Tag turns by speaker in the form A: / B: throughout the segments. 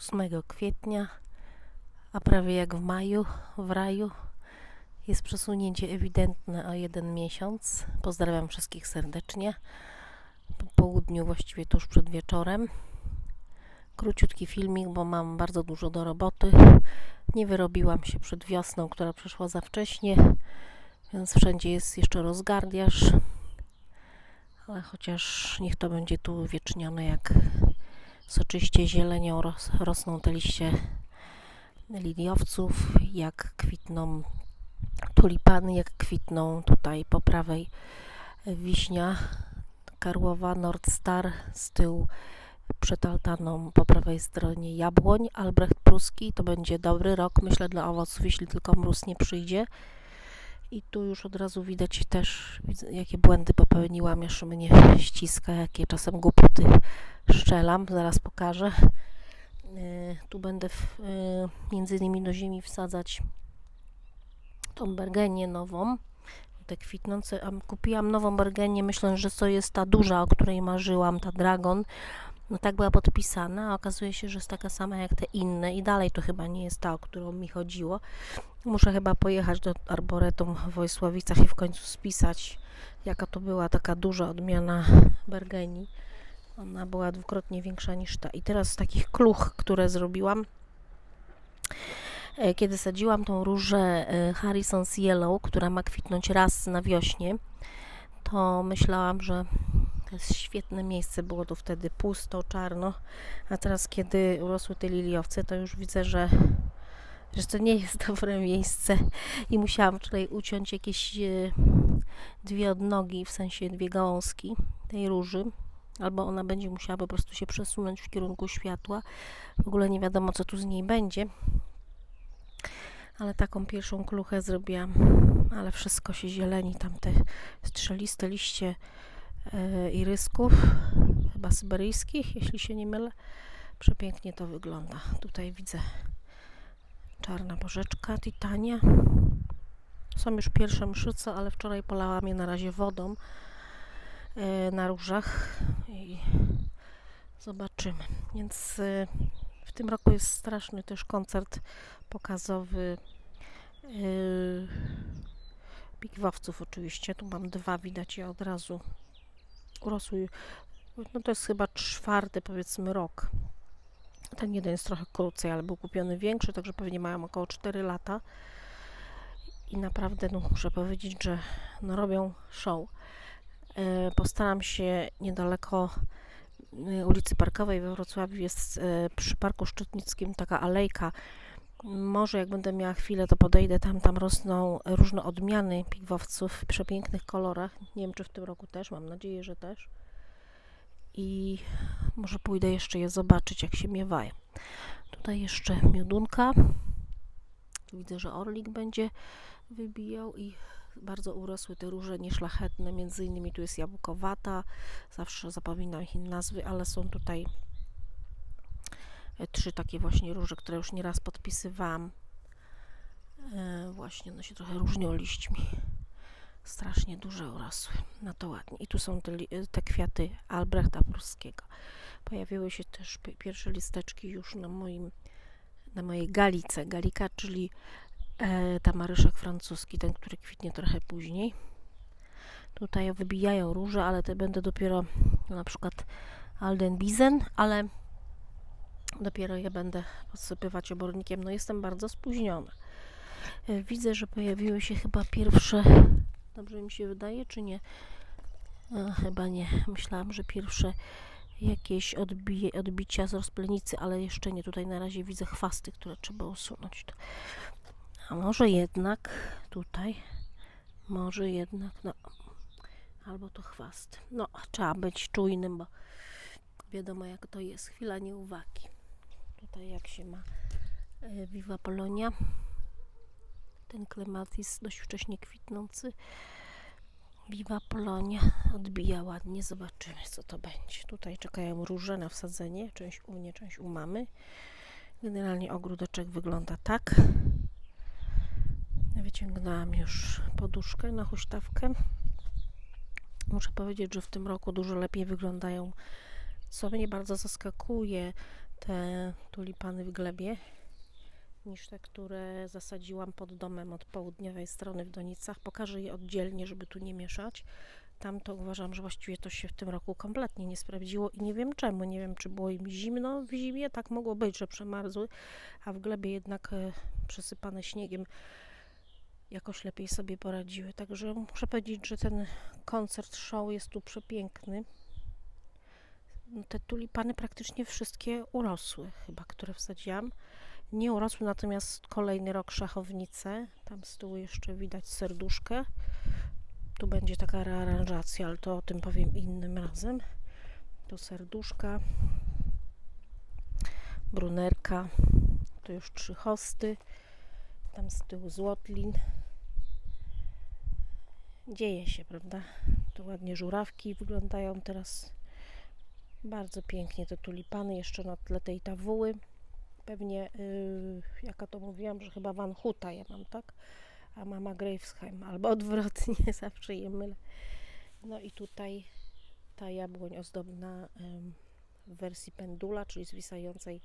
A: 8 kwietnia, a prawie jak w maju, w raju, jest przesunięcie ewidentne o jeden miesiąc. Pozdrawiam wszystkich serdecznie. Po południu, właściwie tuż przed wieczorem. Króciutki filmik, bo mam bardzo dużo do roboty. Nie wyrobiłam się przed wiosną, która przyszła za wcześnie, więc wszędzie jest jeszcze rozgardiaż. Ale chociaż niech to będzie tu uwiecznione, jak soczyście zielenią ros, rosną te liście liliowców, jak kwitną tulipany, jak kwitną tutaj po prawej wiśnia karłowa Nord Star z tyłu przed altaną po prawej stronie jabłoń Albrecht Pruski. To będzie dobry rok, myślę, dla owoców, jeśli tylko mróz nie przyjdzie. I tu już od razu widać też, jakie błędy popełniłam, jeszcze mnie ściska, jakie czasem głupoty szczelam, zaraz pokażę. Yy, tu będę w, yy, między innymi do ziemi wsadzać tą bergenię nową, te kwitnące. Kupiłam nową bergenię, myśląc, że to jest ta duża, o której marzyłam, ta Dragon. No tak była podpisana, a okazuje się, że jest taka sama jak te inne i dalej to chyba nie jest ta, o którą mi chodziło. Muszę chyba pojechać do Arboretum w Wojsławicach i w końcu spisać, jaka to była taka duża odmiana bergenii. Ona była dwukrotnie większa niż ta. I teraz z takich kluch, które zrobiłam, e, kiedy sadziłam tą różę e, Harrison's Yellow, która ma kwitnąć raz na wiośnie, to myślałam, że to jest świetne miejsce, było tu wtedy pusto, czarno, a teraz kiedy urosły te liliowce, to już widzę, że, że to nie jest dobre miejsce i musiałam wczoraj uciąć jakieś e, dwie odnogi, w sensie dwie gałązki tej róży, albo ona będzie musiała po prostu się przesunąć w kierunku światła. W ogóle nie wiadomo, co tu z niej będzie. Ale taką pierwszą kluchę zrobiłam, ale wszystko się zieleni, tam te strzeliste liście irysków, chyba syberyjskich, jeśli się nie mylę. Przepięknie to wygląda. Tutaj widzę czarna bożeczka, titania. Są już pierwsze mszyce, ale wczoraj polałam je na razie wodą e, na różach i zobaczymy. Więc e, w tym roku jest straszny też koncert pokazowy pigwowców oczywiście. Tu mam dwa, widać je od razu urosły. No to jest chyba czwarty powiedzmy rok. Ten jeden jest trochę krócej, ale był kupiony większy, także pewnie mają około 4 lata. I naprawdę no, muszę powiedzieć, że no, robią show. Yy, postaram się niedaleko yy, ulicy Parkowej we Wrocławiu jest yy, przy Parku Szczytnickim taka alejka. Może jak będę miała chwilę, to podejdę tam. Tam rosną różne odmiany pigwowców w przepięknych kolorach. Nie wiem, czy w tym roku też, mam nadzieję, że też. I może pójdę jeszcze je zobaczyć, jak się miewają. Tutaj jeszcze miodunka. Widzę, że orlik będzie wybijał i bardzo urosły te róże nieszlachetne, między innymi tu jest jabłkowata, zawsze zapominam ich nazwy, ale są tutaj trzy takie właśnie róże, które już nieraz podpisywałam. E, właśnie one się trochę różnią liśćmi. Strasznie duże urosły. No to ładnie. I tu są te, e, te kwiaty Albrechta Pruskiego. Pojawiły się też pi- pierwsze listeczki już na moim na mojej galice. Galika, czyli e, tamaryszek francuski, ten, który kwitnie trochę później. Tutaj wybijają róże, ale te będę dopiero na przykład Aldenbizen, ale dopiero je będę podsypywać obornikiem. No jestem bardzo spóźniona. E, Widzę, że pojawiły się chyba pierwsze, dobrze mi się wydaje, czy nie? E, chyba nie. Myślałam, że pierwsze jakieś odbije, odbicia z rozplenicy, ale jeszcze nie. Tutaj na razie widzę chwasty, które trzeba usunąć. A może jednak tutaj, może jednak, no, albo to chwast. No, trzeba być czujnym, bo wiadomo jak to jest. Chwila nieuwagi. Tutaj jak się ma e, Viva Polonia. Ten klematis dość wcześnie kwitnący. Viva Polonia odbija ładnie. Zobaczymy co to będzie. Tutaj czekają róże na wsadzenie. Część u mnie, część u mamy. Generalnie ogródeczek wygląda tak. Wyciągnęłam już poduszkę na huśtawkę. Muszę powiedzieć, że w tym roku dużo lepiej wyglądają Co mnie bardzo zaskakuje, te tulipany w glebie, niż te, które zasadziłam pod domem od południowej strony w Donicach. Pokażę je oddzielnie, żeby tu nie mieszać. Tam to uważam, że właściwie to się w tym roku kompletnie nie sprawdziło i nie wiem czemu. Nie wiem, czy było im zimno w zimie, tak mogło być, że przemarzły, a w glebie jednak e, przesypane śniegiem jakoś lepiej sobie poradziły. Także muszę powiedzieć, że ten koncert show jest tu przepiękny. Te tulipany praktycznie wszystkie urosły, chyba, które wsadziłam. Nie urosły natomiast kolejny rok szachownice. Tam z tyłu jeszcze widać serduszkę. Tu będzie taka rearanżacja, ale to o tym powiem innym razem. Tu serduszka, brunerka, tu już trzy hosty, tam z tyłu złotlin. Dzieje się, prawda? Tu ładnie żurawki wyglądają teraz. Bardzo pięknie te tulipany, jeszcze na tle tej tawuły. Pewnie, yy, jaka to mówiłam, że chyba Van Huta ja mam, tak? A mama Gravesheim, albo odwrotnie, zawsze je mylę. No i tutaj ta jabłoń ozdobna ym, w wersji pendula, czyli zwisającej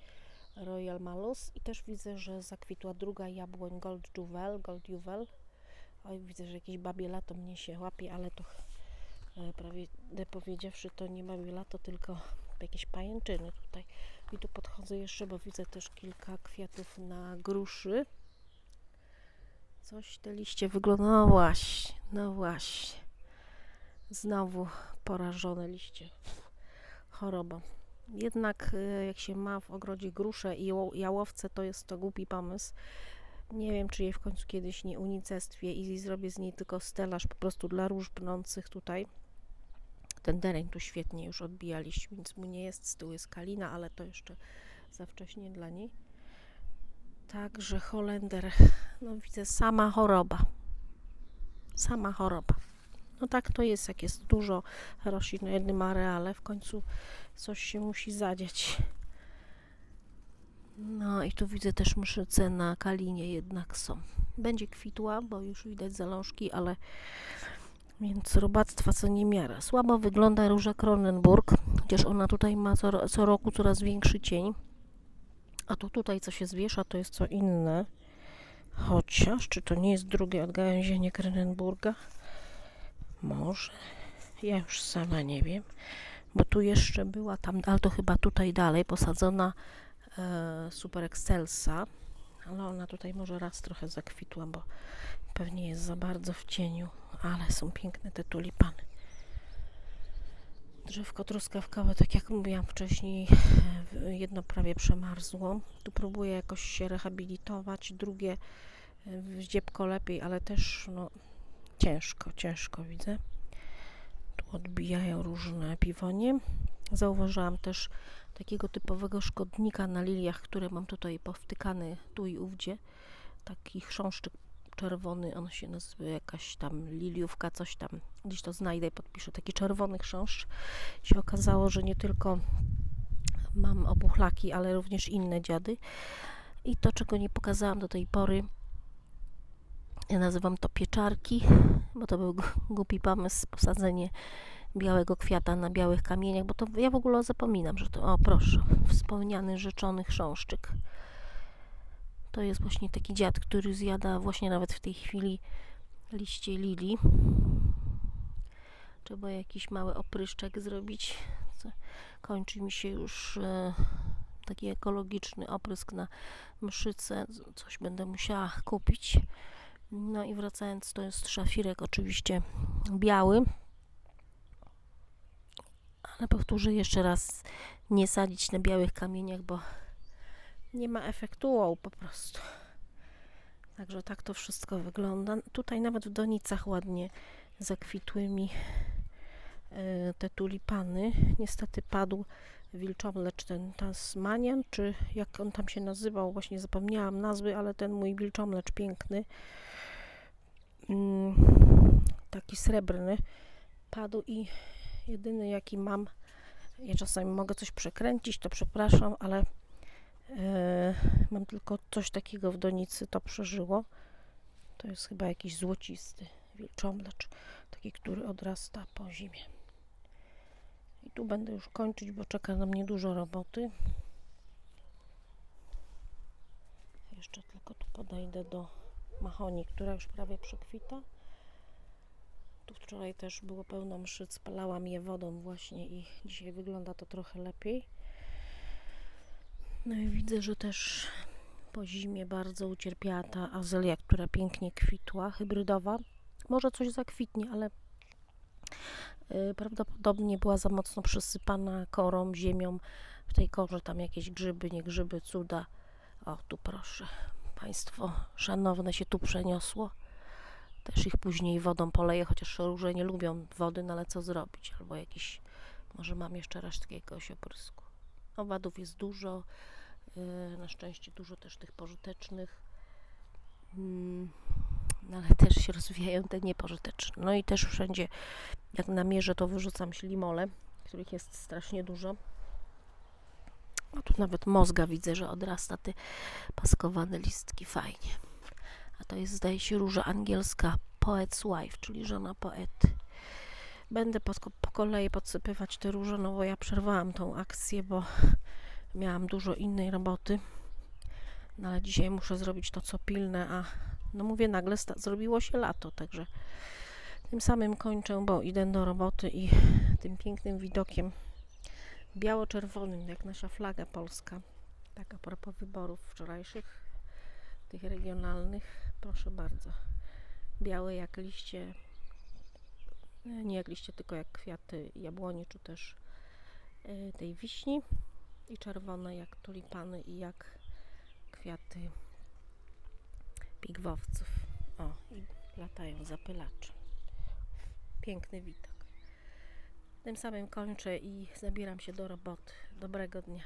A: Royal Malus. I też widzę, że zakwitła druga jabłoń Gold Juvel, Gold Juvel. Oj, widzę, że jakieś babie lato mnie się łapie, ale to prawie powiedziawszy, to nie babie lato, tylko jakieś pajęczyny tutaj. I tu podchodzę jeszcze, bo widzę też kilka kwiatów na gruszy. Coś te liście wyglądają. No właśnie, no właśnie. Znowu porażone liście chorobą. Jednak e, jak się ma w ogrodzie grusze i jałowce, to jest to głupi pomysł. Nie wiem, czy jej w końcu kiedyś nie unicestwię i zrobię z niej tylko stelaż po prostu dla róż brnących tutaj. Ten dereń tu świetnie już odbija liść, więc mu nie jest, z tyłu jest kalina, ale to jeszcze za wcześnie dla niej. Także Holender, no widzę, sama choroba. Sama choroba. No tak to jest, jak jest dużo roślin na jednym areale, w końcu coś się musi zadziać. No i tu widzę też mszyce na kalinie jednak są. Będzie kwitła, bo już widać zalążki, ale więc robactwa co niemiara. Słabo wygląda róża Kronenburg, chociaż ona tutaj ma co, co roku coraz większy cień. A to tutaj co się zwiesza to jest co inne. Chociaż, czy to nie jest drugie odgałęzienie Kronenburga? Może. Ja już sama nie wiem. Bo tu jeszcze była tam, ale to chyba tutaj dalej posadzona e, Super Excelsa. Ale ona tutaj może raz trochę zakwitła, bo pewnie jest za bardzo w cieniu. Ale są piękne te tulipany. Drzewko truskawkowe, tak jak mówiłam wcześniej, jedno prawie przemarzło. Tu próbuję jakoś się rehabilitować, drugie e, wździebko lepiej, ale też no, ciężko, ciężko widzę. Tu odbijają różne piwonie. Zauważyłam też takiego typowego szkodnika na liliach, które mam tutaj powtykany tu i ówdzie. Taki chrząszczyk czerwony, on się nazywa jakaś tam liliówka, coś tam. Gdzieś to znajdę i podpiszę. Taki czerwony chrząszcz. Się okazało, że nie tylko mam obuchlaki, ale również inne dziady. I to, czego nie pokazałam do tej pory, ja nazywam to pieczarki, bo to był głupi pomysł, posadzenie białego kwiata na białych kamieniach, bo to ja w ogóle zapominam, że to, o proszę, wspomniany rzeczony chrząszczyk. To jest właśnie taki dziad, który zjada właśnie nawet w tej chwili liście lilii. Trzeba jakiś mały opryszczek zrobić. Kończy mi się już e, taki ekologiczny oprysk na mszyce. Coś będę musiała kupić. No i wracając, to jest szafirek oczywiście biały. Ale powtórzę jeszcze raz, nie sadzić na białych kamieniach, bo nie ma efektu wow po prostu. Także tak to wszystko wygląda. Tutaj nawet w donicach ładnie zakwitły mi e, te tulipany. Niestety padł wilczomlecz ten tasmanian, czy jak on tam się nazywał, właśnie zapomniałam nazwy, ale ten mój wilczomlecz piękny, mm, taki srebrny, padł i jedyny jaki mam, ja czasami mogę coś przekręcić, to przepraszam, ale mam tylko coś takiego w donicy, to przeżyło. To jest chyba jakiś złocisty wilczomlecz, taki, który odrasta po zimie. I tu będę już kończyć, bo czeka na mnie dużo roboty. Jeszcze tylko tu podejdę do mahoni, która już prawie przekwita. Tu wczoraj też było pełno mszy, spalałam je wodą właśnie i dzisiaj wygląda to trochę lepiej. No i widzę, że też po zimie bardzo ucierpiała ta azelia, która pięknie kwitła, hybrydowa. Może coś zakwitnie, ale y, prawdopodobnie była za mocno przysypana korą, ziemią. W tej korze tam jakieś grzyby, nie grzyby, cuda. O, tu proszę. Państwo szanowne się tu przeniosło. Też ich później wodą poleję, chociaż róże nie lubią wody, no ale co zrobić? Albo jakiś, może mam jeszcze resztki jakiegoś oprysku. Owadów jest dużo, na szczęście dużo też tych pożytecznych, Mm, no ale też się rozwijają te niepożyteczne. No i też wszędzie, jak namierzę, to wyrzucam ślimole, których jest strasznie dużo. O, tu nawet mózga widzę, że odrasta te paskowane listki, fajnie. A to jest, zdaje się, róża angielska Poet's Wife, czyli żona poety. Będę po, po kolei podsypywać te róże, no bo ja przerwałam tą akcję, bo miałam dużo innej roboty. No ale dzisiaj muszę zrobić to, co pilne, a no mówię, nagle zrobiło się lato, także tym samym kończę, bo idę do roboty i tym pięknym widokiem biało-czerwonym, jak nasza flaga polska. Tak a propos wyborów wczorajszych, tych regionalnych, proszę bardzo. Białe jak liście, nie jak liście, tylko jak kwiaty jabłoni, czy też e, tej wiśni i czerwone jak tulipany i jak kwiaty pigwowców. O, i latają zapylacze. Piękny widok. Tym samym kończę i zabieram się do roboty. Dobrego dnia.